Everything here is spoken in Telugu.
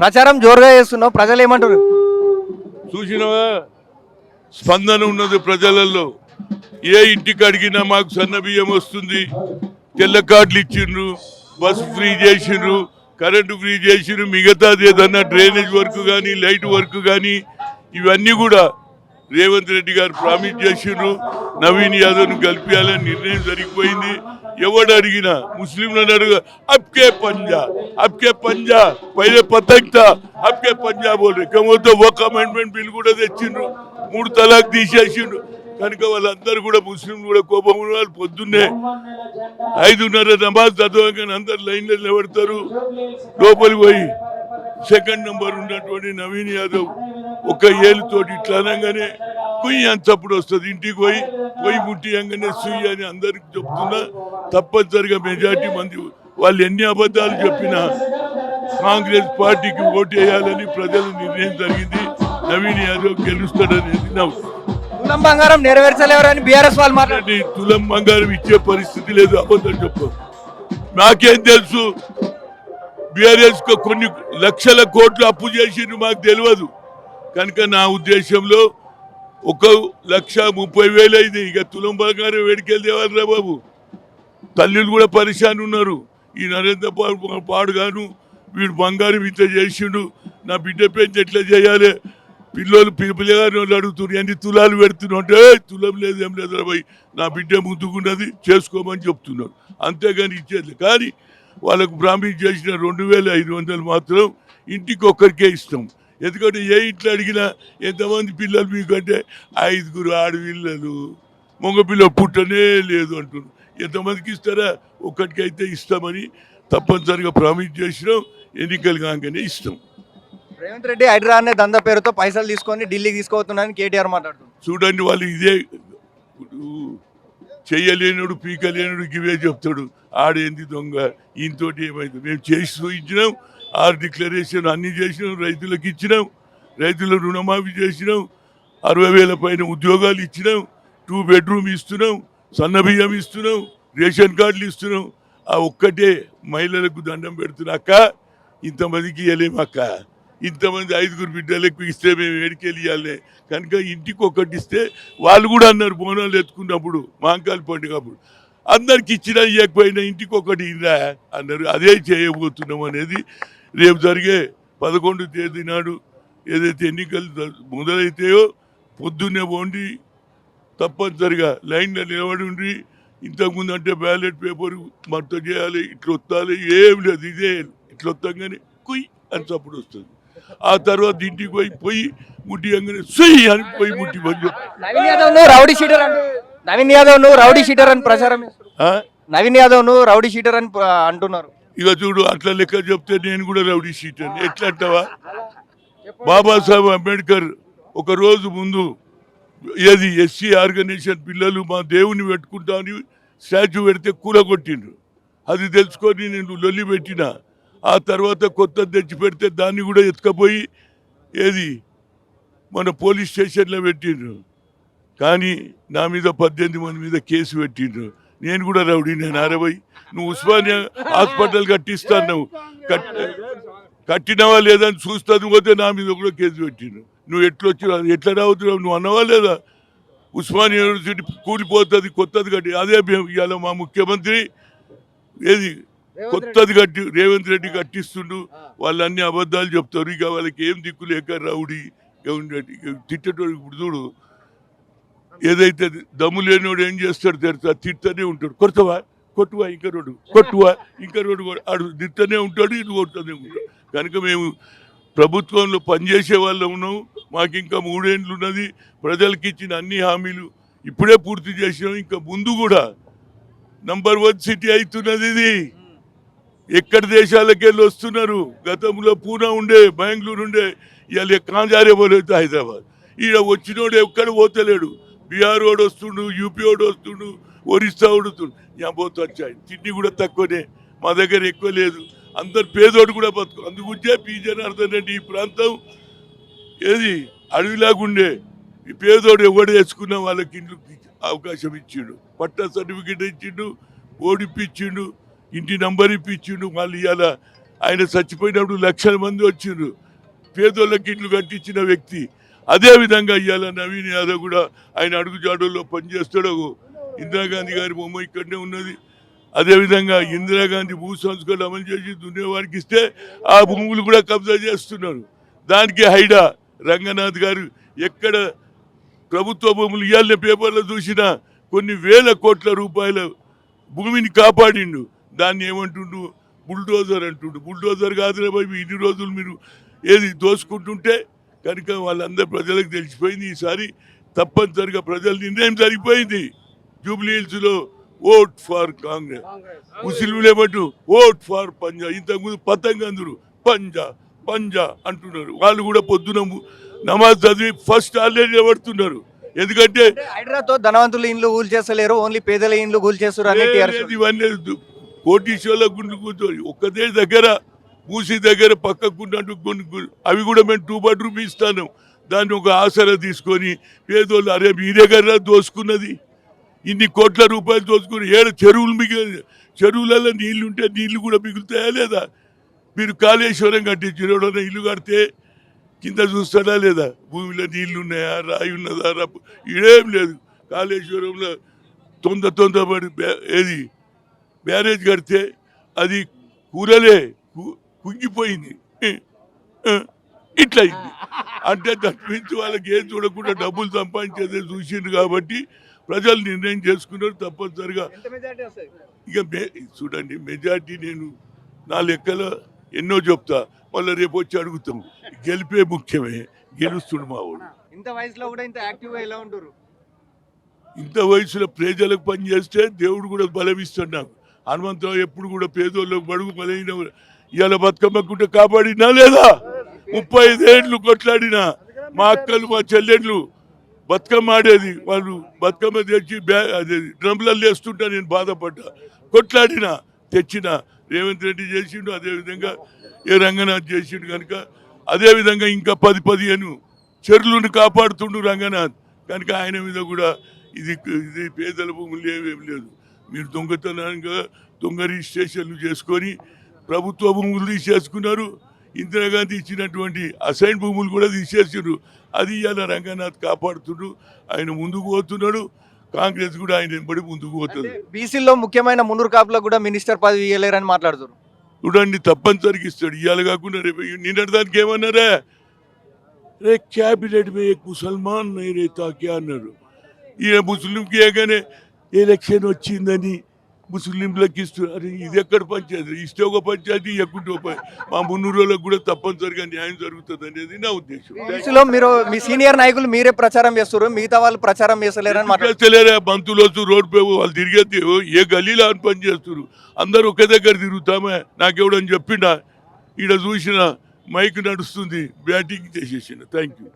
ప్రచారం జోరుగా చేస్తున్నావు. ప్రజలు ఏమంటారు? చూసినవా? స్పందన ఉన్నది ప్రజలలో. ఏ ఇంటికి అడిగినా మాకు సన్న బియ్యం వస్తుంది. తెల్ల కార్డులు ఇచ్చిండ్రు బస్ ఫ్రీ చేసిండ్రు కరెంటు ఫ్రీ చేసిండ్రు మిగతాది ఏదన్నా డ్రైనేజ్ వర్క్ కానీ లైట్ వర్క్ కానీ ఇవన్నీ కూడా రేవంత్ రెడ్డి గారు ప్రామిస్ చేసిండ్రు. నవీన్ యాదవ్ను గెలిపించాలని నిర్ణయం జరిగిపోయింది. ఎవడు అడిగినా ముస్లింలను అడుగు అప్కే పంజా అప్కే పంజా పైలే పతక్తా అప్కే పంజా బోల్ ఇకపోతే ఒక అమెండ్మెంట్ బిల్ కూడా తెచ్చిండ్రు మూడు తలాక్ తీసేసిండ్రు. కనుక వాళ్ళందరూ కూడా ముస్లింలు కూడా కోపం వాళ్ళు పొద్దున్నే ఐదున్నర నమాజ్ చదవగానే అందరు లైన్లో నిలబడతారు. లోపలికి పోయి సెకండ్ నెంబర్ ఉన్నటువంటి నవీన్ యాదవ్ ఒక ఏలుతోటి ఇట్లా అనగానే కుయ్యి అని చప్పుడు వస్తుంది. ఇంటికి పోయి పోయి ముట్టియంగానే సుయ్యి అని అందరికి చెప్తున్నా. తప్పనిసరిగా మెజార్టీ మంది వాళ్ళు ఎన్ని అబద్ధాలు చెప్పినా కాంగ్రెస్ పార్టీకి ఓటు వేయాలని ప్రజల నిర్ణయం జరిగింది. నవీన్ యాదవ్ గెలుస్తాడనేది నా. తులం బంగారం నెరవేర్చలేవరని బీఆర్ఎస్ వాళ్ళు మాట్లాడు తులం బంగారం ఇచ్చే పరిస్థితి లేదు అబద్ధం చెప్పు నాకేం తెలుసు? బీఆర్ఎస్ కొన్ని లక్షల కోట్లు అప్పు చేసిండ్రు మాకు తెలియదు కనుక నా ఉద్దేశంలో ఒక లక్ష ముప్పై వేలు అయింది. ఇక తులం బంగారం వేడికెళ్ళేవారు రా బాబు. తల్లులు కూడా పరిశాన్ ఉన్నారు. ఈ నరేంద్ర పాడుగాను వీడు బంగారం ఇంత చేసిండు. నా బిడ్డ పెంచి ఎట్లా చేయాలి? పిల్లలు పిల్లగారు వాళ్ళు అడుగుతున్నారు ఎన్ని తులాలు పెడుతున్నావు? అంటే తులం లేదు ఏం లేదు పోయి నా బిడ్డ ముందుకున్నది చేసుకోమని చెప్తున్నారు. అంతేగాని ఇచ్చేది కానీ వాళ్ళకు ప్రామిస్ చేసిన రెండు వేల ఐదు వందలు మాత్రం ఇంటికి ఒక్కరికే ఇస్తాం. ఎందుకంటే ఏ ఇంట్లో అడిగినా ఎంతమంది పిల్లలు మీకంటే ఐదుగురు ఆడపిల్లలు మగపిల్ల పుట్టనే లేదు అంటున్నారు. ఎంతమందికి ఇస్తారా? ఒక్కటికి అయితే ఇస్తామని తప్పనిసరిగా ప్రామిస్ చేసినాం. ఎన్నికలు కాగానే ఇస్తాం. రేవంత్ రెడ్డి హైడ్రా అనే దందా పేరుతో పైసలు తీసుకొని ఢిల్లీకి తీసుకుపోతున్నారని కేటీఆర్ మాట్లాడుతున్నారు. చూడండి వాళ్ళు ఇదే చెయ్యలేనుడు పీకలేనుడు ఇవే చెప్తాడు. ఆడేంది దొంగ? ఈయనతోటి ఏమైంది? మేము చేసి చూపించినాం. ఆర్ డిక్లరేషన్ అన్ని చేసినాం రైతులకు ఇచ్చినాం రైతుల రుణమాఫీ చేసినాం అరవై వేల పైన ఉద్యోగాలు ఇచ్చినాం టూ బెడ్రూమ్ ఇస్తున్నాం సన్న బియ్యం ఇస్తున్నాం రేషన్ కార్డులు ఇస్తున్నాం. ఆ ఒక్కటే మహిళలకు దండం పెడుతున్నా అక్క ఇంతమందికి ఇవ్వలేము అక్క. ఇంతమంది ఐదుగురు బిడ్డలకు ఇస్తే మేము ఏడికెళ్ళి ఇవ్వాలి కనుక ఇంటికి ఒకటి ఇస్తే వాళ్ళు కూడా అన్నారు బోనాలు ఎత్తుకున్నప్పుడు మాంకాల పండుగ అప్పుడు అందరికి ఇచ్చినా ఇవ్వకపోయినా ఇంటికి ఒకటి ఇరా అన్నారు. అదే చేయబోతున్నాం అనేది రేపు జరిగే పదకొండు తేదీ నాడు ఏదైతే ఎన్నికలు మొదలైతాయో పొద్దున్నే పోండి. తప్పనిసరిగా లైన్లో నిలబడి ఉండి ఇంతకుముందు అంటే బ్యాలెట్ పేపర్ మర్త చేయాలి ఇట్లా వస్తాలి ఏం లేదు ఇదే. ఇట్లా వస్తాగానే కుయ్ అని చప్పుడు వస్తుంది. ఆ తర్వాత ఇంటికి పోయి పోయి ముట్టి అంగనే సుయ్ అని పోయి ముట్టి రౌడీ షీటర్ అని నవీన్ యాదవ్ను రౌడీ షీటర్ అని ప్రచారం? నవీన్ యాదవ్ను రౌడీ షీటర్ అని అంటున్నారు. ఇక చూడు అట్లా లెక్క చెప్తే నేను కూడా రౌడీ షీట్ అని. ఎట్లా అంటావా బాబాసాహెబ్ అంబేద్కర్ ఒక రోజు ముందు ఏది ఎస్సీ ఆర్గనైజేషన్ పిల్లలు మా దేవుని పెట్టుకుంటామని స్టాచ్యూ పెడితే కూలగొట్టిండ్రు అది తెలుసుకొని నేను లొల్లి పెట్టిన. ఆ తర్వాత కొత్త తెచ్చి పెడితే దాన్ని కూడా ఎత్తుకపోయి ఏది మన పోలీస్ స్టేషన్లో పెట్టిండ్రు. కానీ నా మీద పద్దెనిమిది మంది మీద కేసు పెట్టిండ్రు. నేను కూడా రౌడీ నేను అరవై నువ్వు ఉస్మానియా హాస్పిటల్ కట్టిస్తాను కట్టినవా కట్టినవా లేదని చూస్తాను పోతే నా మీద కూడా కేసు పెట్టిను నువ్వు ఎట్లా వచ్చినావు ఎట్లా రావుతున్నావు నువ్వు అన్నవా లేదా? ఉస్మానియా యూనివర్సిటీ కూలిపోతుంది కొత్తది కట్టి అదే ఇవాళ మా ముఖ్యమంత్రి ఏది? కొత్తది కట్టి రేవంత్ రెడ్డి కట్టిస్తుండు. వాళ్ళు అన్ని అబద్ధాలు చెప్తారు. ఇక వాళ్ళకి ఏం దిక్కు లేక రౌడీ తిట్టేటోడు ఇప్పుడు చూడు. ఏదైతే దమ్ము లేనివాడు ఏం చేస్తాడు తెరుతా తిట్టనే ఉంటాడు. కొడతావా? కొట్టువా? ఇంకా రోడ్డు. కొట్టువా? ఇంకా రోడ్డు కొట్టు. ఆడు తిట్టనే ఉంటాడు ఇది కొడుతూనే ఉంటాడు. కనుక మేము ప్రభుత్వంలో పనిచేసే వాళ్ళం ఉన్నాము మాకు ఇంకా మూడేండ్లు ఉన్నది. ప్రజలకు ఇచ్చిన అన్ని హామీలు ఇప్పుడే పూర్తి చేసినాం. ఇంకా ముందు కూడా నంబర్ వన్ సిటీ అవుతున్నది ఇది. ఎక్కడ దేశాలకు వెళ్ళి వస్తున్నారు? గతంలో పూనా ఉండే బెంగళూరు ఉండే ఇవాళ కాంజారే పోలేదు హైదరాబాద్. ఈడ వచ్చినోడు ఎక్కడ పోతలేడు? బీఆర్ వాడు వస్తుండు యూపీ వాడు వస్తుండు ఒరిస్సా ఉడుతుండు యా వచ్చాయి? తిండి కూడా తక్కువనే మా దగ్గర ఎక్కువ లేదు. అందరు పేదోడు కూడా బతుకు అందుగుంచే పీ జనార్దన్ రెడ్డి ఈ ప్రాంతం ఏది? అడవిలాగుండే. ఈ పేదోడు ఎవడు తెచ్చుకున్న వాళ్ళకి ఇండ్లు అవకాశం ఇచ్చిండు. పట్టా సర్టిఫికేట్ ఇచ్చిండు ఓడిప్పించిండు ఇంటి నంబర్ ఇప్పించిండు. మళ్ళీ ఇవాళ ఆయన చచ్చిపోయినప్పుడు లక్షల మంది వచ్చిండ్రు. పేదోళ్ళకి ఇంట్లు కట్టించిన వ్యక్తి. అదేవిధంగా ఇవాళ నవీన్ యాదవ్ కూడా ఆయన అడుగుజాడుల్లో పనిచేస్తాడు. ఇందిరాగాంధీ గారి బొమ్మ ఇక్కడనే ఉన్నది. అదేవిధంగా ఇందిరాగాంధీ భూ సంస్కరణ అమలు చేసి దున్నేవారికి ఇస్తే ఆ భూములు కూడా కబ్జా చేస్తున్నారు. దానికి హైడా రంగనాథ్ గారు ఎక్కడ ప్రభుత్వ భూములు ఇవాళ పేపర్లో చూసినా కొన్ని వేల కోట్ల రూపాయల భూమిని కాపాడిండు. దాన్ని ఏమంటుండు? బుల్డోజర్ అంటుండు. బుల్డోజర్ కాదులే బాబు ఇన్ని రోజులు మీరు ఏది దోసుకుంటుంటే కనుక వాళ్ళందరూ ప్రజలకు తెలిసిపోయింది. ఈసారి తప్పనిసరిగా ప్రజల నిర్ణయం జరిగిపోయింది జూబ్లీ హిల్స్లో ఓట్ ఫర్ కాంగ్రెస్. ముస్లింలు ఏమంటూ ఓట్ ఫర్ పంజా. ఇంతకుముందు పతంగ అందరు పంజా పంజా అంటున్నారు. వాళ్ళు కూడా పొద్దున నమాజ్ చదివి ఫస్ట్ ఆల్రెడీ నిలబడుతున్నారు. ఎందుకంటే హైడ్రాతో ధనవంతుల ఇండ్లు కూల్ చేస్తలేరు ఓన్లీ పేదల ఇండ్లు కూల్ చేస్తారు ఇవన్నీ కోటీశ్వర్ల గుండు కూర్చొని ఒక్కదే దగ్గర మూసీ దగ్గర పక్కకున్నట్టు కొన్ని అవి కూడా మేము టూ బెడ్రూమ్ ఇస్తాను. దాన్ని ఒక ఆసరా తీసుకొని పేదోళ్ళు అరే మీ దగ్గర దోసుకున్నది. ఇన్ని కోట్ల రూపాయలు దోసుకుని ఏడు చెరువులు మిగిలి చెరువులలో నీళ్ళు ఉంటే నీళ్ళు కూడా మిగులుతాయా లేదా? మీరు కాళేశ్వరం కట్టి చెరువులో ఇల్లు కడితే కింద చూస్తాడా లేదా? భూమిలో నీళ్ళు ఉన్నాయా? రాయి ఉన్నదా? రప్పు ఇదేం లేదు. కాళేశ్వరంలో తొందర తొందరపడి పడి ఏది? బ్యారేజ్ కడితే అది కూరలే. కుంగిపోయింది. ఇట్లా అయింది. అంటే తప్పించి వాళ్ళకి ఏం చూడకుండా డబ్బులు సంపాదించేదే చూసిండు కాబట్టి ప్రజలు నిర్ణయం చేసుకున్నారు తప్పనిసరిగా. ఇక చూడండి మెజార్టీ నేను నా లెక్కలో ఎన్నో చెప్తా. మళ్ళీ రేపు వచ్చి అడుగుతాం. గెలిపే ముఖ్యమే. గెలుస్తుడు మా వాడు. ఇంత వయసులో కూడా ఇంత యాక్టివ్గా ఎలా ఉంటారు ఇంత వయసులో ప్రజలకు పని చేస్తే దేవుడు కూడా బలమిస్తాడు నాకు. హనుమంతరావు ఎప్పుడు కూడా పేదోళ్ళకు బడుగు బలైన ఇవాళ బతుకమ్మకుంటే కాపాడినా లేదా? ముప్పై ఐదేళ్ళు కొట్లాడినా. మా అక్కలు మా చెల్లెళ్ళు బతుకమ్మ ఆడేది. వాళ్ళు బతుకమ్మ తెచ్చి బ్యా అదే డ్రమ్లలో వేస్తుంటా నేను బాధపడ్డా. కొట్లాడినా తెచ్చిన. రేవంత్ రెడ్డి చేసిండు అదేవిధంగా ఏ రంగనాథ్ చేసిండు కనుక. అదేవిధంగా ఇంకా పది పదిహేను చెరువులను కాపాడుతుండు రంగనాథ్. కనుక ఆయన మీద కూడా ఇది ఇది పేదల భూములు ఏమేమి లేదు. మీరు దొంగతనంగా దొంగ రిజిస్ట్రేషన్లు చేసుకొని ప్రభుత్వ భూములు తీసేసుకున్నారు. ఇందిరాగాంధీ ఇచ్చినటువంటి అసైన్ భూములు కూడా తీసేసారు అది ఇవాళ రంగనాథ్ కాపాడుతుండు ఆయన ముందుకు పోతున్నాడు. కాంగ్రెస్ కూడా ఆయన వెంబడి ముందుకు పోతుంది. బీసీలో ముఖ్యమైన మున్నూరు కాపులకు కూడా మినిస్టర్ పదవి ఇవ్వలేరని మాట్లాడుతారు చూడండి తప్పనిసరిగా ఇస్తాడు. ఇవాళ కాకుండా రేపు నిన్నటి దానికి ఏమన్నారా? రే క్యాబినెట్ మే ముసల్మాన్ నై రేతా క్యా అన్నారు. ఈయన ముస్లింకి ఏగానే ఎలక్షన్ వచ్చిందని ముస్లింలకు ఇస్తున్నారు ఇది ఎక్కడ పంచాయతీ? ఇస్తే ఒక పంచాయతీ ఎక్కుంటే ఒక మా మున్నూరు వాళ్ళకి కూడా తప్పనిసరిగా న్యాయం జరుగుతుంది అనేది నా ఉద్దేశం. మీరు మీ సీనియర్ నాయకులు మీరే ప్రచారం చేస్తారు మిగతా వాళ్ళు ప్రచారం చేస్తలేరని తెలియరా బంతులు వచ్చి రోడ్ పై వాళ్ళు తిరిగేది ఏ గల్లీలో అని పని చేస్తారు అందరూ ఒకే దగ్గర తిరుగుతామే నాకెవడని చెప్పిండా ఈడ చూసిన మైక్ నడుస్తుంది బ్యాటింగ్ చేసేసిన. Thank you